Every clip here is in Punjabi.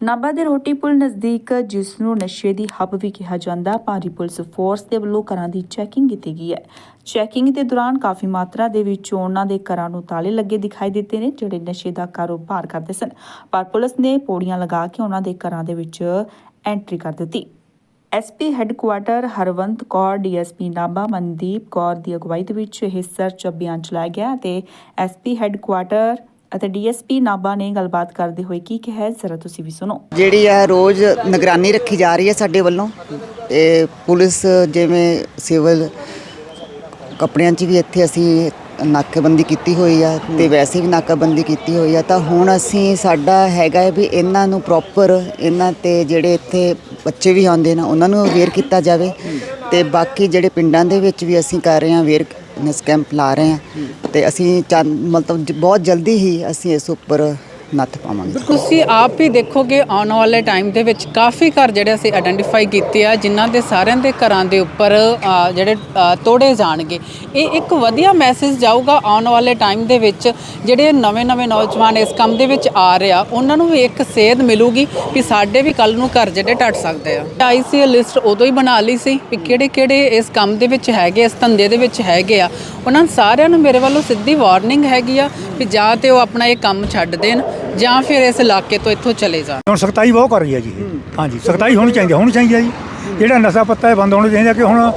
ਨਾਭਾ ਦੇ ਰੋਟੀ ਪੁਲ ਨਜ਼ਦੀਕ, ਜਿਸ ਨੂੰ ਨਸ਼ੇ ਦੀ ਹੱਬ ਵੀ ਕਿਹਾ ਜਾਂਦਾ, ਭਾਰੀ ਪੁਲਿਸ ਫੋਰਸ ਦੇ ਵੱਲੋਂ ਘਰਾਂ ਦੀ ਚੈਕਿੰਗ ਕੀਤੀ ਗਈ ਹੈ। ਚੈਕਿੰਗ ਦੇ ਦੌਰਾਨ ਕਾਫੀ ਮਾਤਰਾ ਦੇ ਵਿੱਚ ਉਹਨਾਂ ਦੇ ਘਰਾਂ ਨੂੰ ਤਾਲੇ ਲੱਗੇ ਦਿਖਾਈ ਦਿੱਤੇ ਨੇ, ਜਿਹੜੇ ਨਸ਼ੇ ਦਾ ਕਾਰੋਬਾਰ ਕਰਦੇ ਸਨ। ਪਰ ਪੁਲਿਸ ਨੇ ਪੌੜੀਆਂ ਲਗਾ ਕੇ ਉਹਨਾਂ ਦੇ ਘਰਾਂ ਦੇ ਵਿੱਚ ਐਂਟਰੀ ਕਰ ਦਿੱਤੀ। SP headquarter Harwant Kaur DSP Nabha Mandeep Kaur ਦੀ ਅਗਵਾਈ ਦੇ ਵਿੱਚ ਇਹ ਸਰਚ ਅਭਿਆਨ ਚਲਾਇਆ ਗਿਆ ਤੇ ਐਸਪੀ ਹੈੱਡਕੁਆਟਰ ਅਤੇ ਡੀਐਸਪੀ ਨਾਭਾ ਨੇ ਗੱਲਬਾਤ ਕਰਦੇ ਹੋਏ ਕੀ ਕਿਹਾ ਹੈ, ਜ਼ਰਾ ਤੁਸੀਂ ਵੀ ਸੁਣੋ। ਜਿਹੜੀ ਆ ਰੋਜ਼ ਨਿਗਰਾਨੀ ਰੱਖੀ ਜਾ ਰਹੀ ਹੈ ਸਾਡੇ ਵੱਲੋਂ, ਤੇ ਪੁਲਿਸ ਜਿਵੇਂ ਸਿਵਲ ਕੱਪੜਿਆਂ 'ਚ ਵੀ ਇੱਥੇ ਅਸੀਂ ਨਾਕਾਬੰਦੀ ਕੀਤੀ ਹੋਈ ਆ ਤੇ ਵੈਸੇ ਵੀ ਨਾਕਾਬੰਦੀ ਕੀਤੀ ਹੋਈ ਆ, ਤਾਂ ਹੁਣ ਅਸੀਂ ਸਾਡਾ ਹੈਗਾ ਹੈ ਵੀ ਇਹਨਾਂ ਨੂੰ ਪ੍ਰੋਪਰ ਇਹਨਾਂ ਤੇ ਜਿਹੜੇ ਇੱਥੇ ਬੱਚੇ ਵੀ ਆਉਂਦੇ ਨੇ, ਉਹਨਾਂ ਨੂੰ ਅਵੇਅਰ ਕੀਤਾ ਜਾਵੇ ਤੇ ਬਾਕੀ ਜਿਹੜੇ ਪਿੰਡਾਂ ਦੇ ਵਿੱਚ ਵੀ ਅਸੀਂ ਕਰ ਰਹੇ ਹਾਂ ਅਵੇਅਰ ਅਵੇਅਰਨੈਸ ਕੈਂਪ ਲਾ ਰਹੇ ਹਾਂ। ਤੇ ਅਸੀਂ ਚੰਦ ਮਤਲਬ ਜ- ਬਹੁਤ ਜਲਦੀ ਹੀ ਅਸੀਂ ਇਸ ਉੱਪਰ ਨੱਥ ਪਾਵਾਂਗੇ। ਤੁਸੀਂ ਆਪ ਹੀ ਦੇਖੋਗੇ ਆਉਣ ਵਾਲੇ ਟਾਈਮ ਦੇ ਵਿੱਚ ਕਾਫੀ ਘਰ ਜਿਹੜੇ ਅਸੀਂ ਆਇਡੈਂਟੀਫਾਈ ਕੀਤੇ ਆ ਜਿਨ੍ਹਾਂ ਦੇ ਸਾਰਿਆਂ ਦੇ ਘਰਾਂ ਦੇ ਉੱਪਰ ਅ, ਜਿਹੜੇ ਅ, ਤੋੜੇ ਜਾਣਗੇ। ਇਹ ਇੱਕ ਵਧੀਆ ਮੈਸੇਜ ਜਾਊਗਾ ਆਉਣ ਵਾਲੇ ਟਾਈਮ ਦੇ ਵਿੱਚ ਜਿਹੜੇ ਨਵੇਂ-ਨਵੇਂ ਨੌਜਵਾਨ ਇਸ ਕੰਮ ਦੇ ਵਿੱਚ ਆ ਰਿਹਾ ਉਹਨਾਂ ਨੂੰ ਵੀ ਇੱਕ ਸੇਧ ਮਿਲੂਗੀ ਵੀ ਸਾਡੇ ਵੀ ਕੱਲ ਨੂੰ ਘਰ ਜਿਹੜੇ ਟੱਟ ਸਕਦੇ ਆ। ਆਈਸੀ ਲਿਸਟ ਉਦੋਂ ਹੀ ਬਣਾ ਲਈ ਸੀ ਵੀ ਕਿਹੜੇ-ਕਿਹੜੇ ਇਸ ਕੰਮ ਦੇ ਵਿੱਚ ਹੈਗੇ ਇਸ ਧੰਦੇ ਦੇ ਵਿੱਚ ਹੈਗੇ ਆ। ਉਹਨਾਂ ਸਾਰਿਆਂ ਨੂੰ ਮੇਰੇ ਵੱਲੋਂ ਸਿੱਧੀ ਵਾਰਨਿੰਗ ਹੈਗੀ ਆ ਵੀ ਜਾਂ ਤੇ ਉਹ ਆਪਣਾ ਇਹ ਕੰਮ ਛੱਡ ਦੇਣ। ਜਾਂ ਫਿਰ ਇਸ ਇਲਾਕੇ ਤੋਂ ਇੱਥੋਂ ਚਲੇ ਜਾਣ। ਹੁਣ ਸਖਤਾਈ ਬਹੁਤ ਕਰ ਰਹੀ ਹੈ ਜੀ ਇਹ। ਹਾਂਜੀ ਸਖਤਾਈ ਹੋਣੀ ਚਾਹੀਦੀ ਹੈ, ਹੋਣੀ ਚਾਹੀਦੀ ਹੈ ਜੀ। ਜਿਹੜਾ ਨਸ਼ਾ ਪੱਤਾ ਹੈ ਬੰਦ ਹੋਣਾ ਚਾਹੀਦਾ ਕਿ ਹੁਣ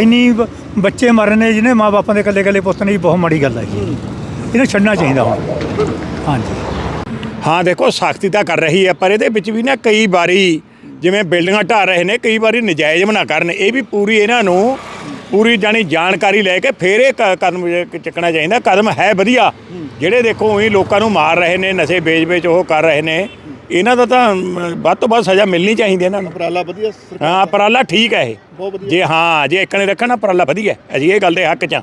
ਇੰਨੀ ਬ- ਬੱਚੇ ਮਰ ਰਹੇ ਨੇ ਜਿਹਨੇ ਮਾਪਿਆਂ ਦੇ ਇਕੱਲੇ ਇਕੱਲੇ ਪੁੱਤ ਨੇ ਜੀ ਬਹੁਤ ਮਾੜੀ ਗੱਲ ਹੈ ਜੀ। ਇਹਨੂੰ ਛੱਡਣਾ ਚਾਹੀਦਾ ਹੁਣ। ਹਾਂਜੀ। ਹਾਂ ਦੇਖੋ ਸਖਤੀ ਤਾਂ ਕਰ ਰਹੀ ਹੈ ਪਰ ਇਹਦੇ ਵਿੱਚ ਵੀ ਨਾ ਕਈ ਵਾਰੀ ਜਿਵੇਂ ਬਿਲਡਿੰਗਾਂ ਢਾ ਰਹੇ ਨੇ ਕਈ ਵਾਰੀ ਨਜਾਇਜ਼ ਬਣਾ ਕਰਨ ਇਹ ਵੀ ਪੂਰੀ ਇਹਨਾਂ ਨੂੰ ਪੂਰੀ ਜਾਣੀ ਜਾਣਕਾਰੀ ਲੈ ਕੇ ਫੇਰ ਇਹ ਕ- ਕਦਮ ਜ- ਚੱਕਣਾ ਚਾਹੀਦਾ ਕਦਮ ਹੈ ਵਧੀਆ ਜਿਹੜੇ ਦੇਖੋ ਉਹੀ ਲੋਕਾਂ ਨੂੰ ਮਾਰ ਰਹੇ ਨੇ ਨਸ਼ੇ ਵੇਚ-ਵੇਚ ਉਹ ਕਰ ਰਹੇ ਨੇ ਇਹਨਾਂ ਦਾ ਤਾਂ ਅਮ, ਵੱਧ ਤੋਂ ਵੱਧ ਸਜ਼ਾ ਮਿਲਣੀ ਚਾਹੀਦੀ ਇਹਨਾਂ ਨੂੰ ਉਪਰਾਲਾ ਵਧੀਆ ਸਰਕਾਰ ਹਾਂ ਪਰਾਲਾ ਠੀਕ ਹੈ ਇਹ ਬਹੁਤ ਵਧੀਆ। ਜੇ ਹਾਂ ਜੇ ਇੱਕ ਨੇ ਰੱਖਣਾ ਪਰਾਲਾ ਵਧੀਆ ਹੈ। ਅਸੀਂ ਇਹ ਗੱਲ ਦੇ ਹੱਕ 'ਚ ਹਾਂ